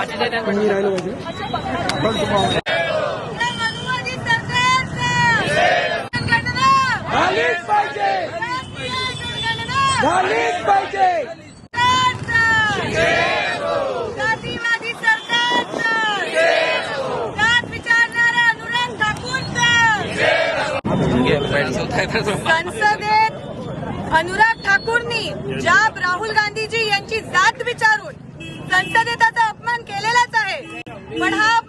मी राहिलं पाहिजे झालीच पाहिजे झालीच पाहिजे अनुराग संसदेत अनुराग ठाकूरनी ज्या राहुल गांधीजी यांची जात विचारून संसदेत त्याचा अपमान केलेलाच आहे पण हा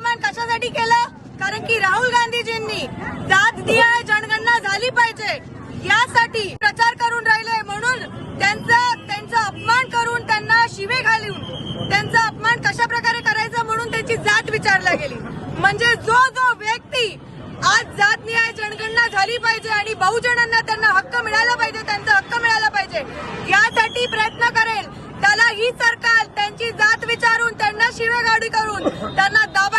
यासाठी केलं? कारण की राहुल गांधीजींनी जात दिया जनगणना झाली पाहिजे. यासाठी प्रचार करून राहिले म्हणून त्यांचा त्यांचा अपमान करून त्यांना शिवे घालून त्यांचा अपमान कशा प्रकारे करायचा म्हणून त्यांची जात विचारला गेली. म्हणजे जो जो व्यक्ती आज जात न्याय जनगणना झाली पाहिजे आणि बहुजनांना त्यांना हक्क मिळाला पाहिजे त्यांचा हक्क मिळाला पाहिजे यासाठी प्रयत्न करेल. त्याला ही सरकार त्यांची जात विचारून त्यांना शिवेगाडी करून त्यांना दाबायचा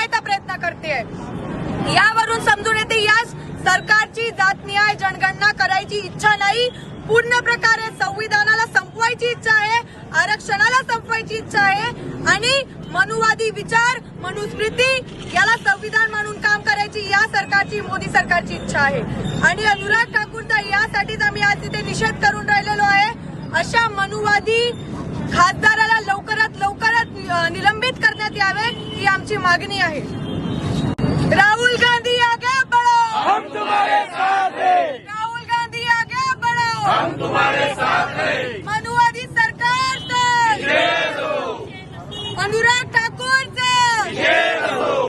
यावरून समजून येते या सरकारची जात निहाय जनगणना करायची इच्छा नाही. पूर्ण प्रकारे संविधानाला संपवायची इच्छा आहे आरक्षणाला संपवायची इच्छा आहे. आणि मनुवादी विचार मनुस्मृती याला संविधान म्हणून काम करायची या सरकारची मोदी सरकारची इच्छा आहे. आणि अनुराग ठाकूरचा यासाठीच आम्ही आज तिथे निषेध करून राहिलेलो आहे. अशा मनुवादी खासदाराला लवकरात लवकरात निलंबित करण्यात यावे ही आमची मागणी आहे. राहुल गांधी आगे बढ़ो। हम तुम्हारे साथ हैं। राहुल गांधी आगे बढ़ो। हम तुम्हारे